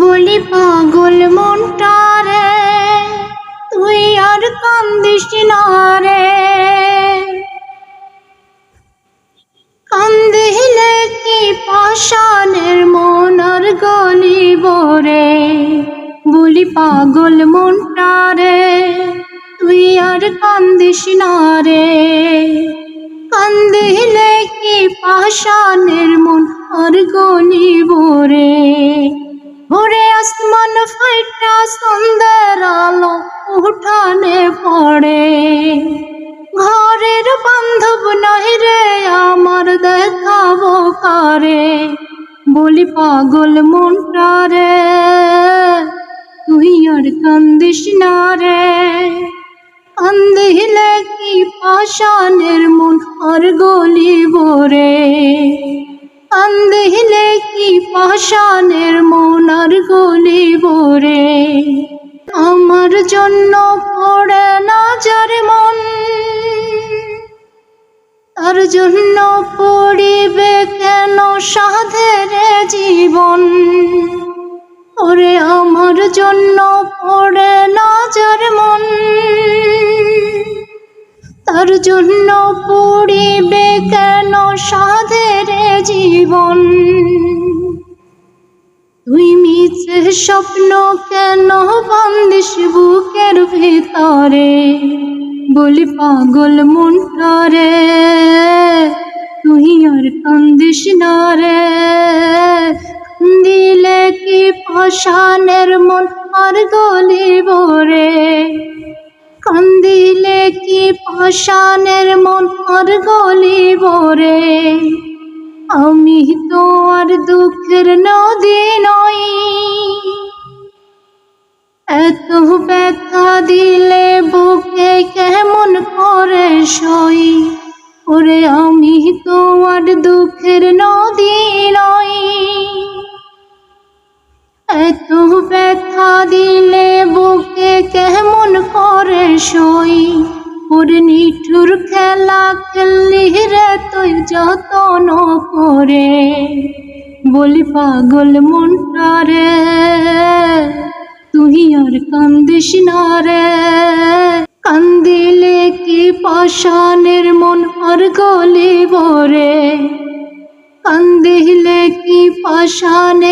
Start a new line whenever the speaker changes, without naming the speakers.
বলি, পাগল মনটা রে, তুই আর কান্দিস না রে। কান্দিলে কি পাষাণের মন আর গলিব রে? বলি, পাগল মনটা রে, তুই আর কান্দিস না রে। কান্দিলে কি পাষাণের মন আর গলিব রে? ভোরে আসমান ফাইটা সুন্দর আলো উঠানে পড়ে। ঘরের বান্ধব নাই রে, আমার দেখাবো কারে? বলি পাগল মনটা রে, তুই আর কান্দিস না রে। কান্দিলে কি পাষাণের মন আর গলিব কান্দিলে কি পাষাণের মন আর গলিব রে আমার জন্য পড়ে না যার মন। তার জন্য পড়িবে কেন সাধের জীবন? ওরে, আমার জন্য পড়ে না যার মন। তার জন্য পড়িবে কেন সাধের তুই মিছে স্বপ্ন কেন বান্দিস বুকের ভিতরে? বলি পাগল মনটারে তুই আর কান্দিস না রে। দিলে কি পাষাণের মন আর গলিব রে? কান্দিলে কি পাষাণের মন আর গলিব রে? আমি তো আর দুঃখের নদী নই। এত ব্যথা দিলে বুকে কেমন করে সই? ওরে আমি তো আর দুঃখের নদী নই। এত ব্যথা দিলে বুকে কেমন করে সই? ওর নিঠুর খেলা খেললি রে তুই যতন করে। বলি পাগল মনটা রে, তুই আর কান্দিস না রে। কান্দিলে কি পাষাণের মন আর গলিব রে? কান্দিলে কি পাষাণের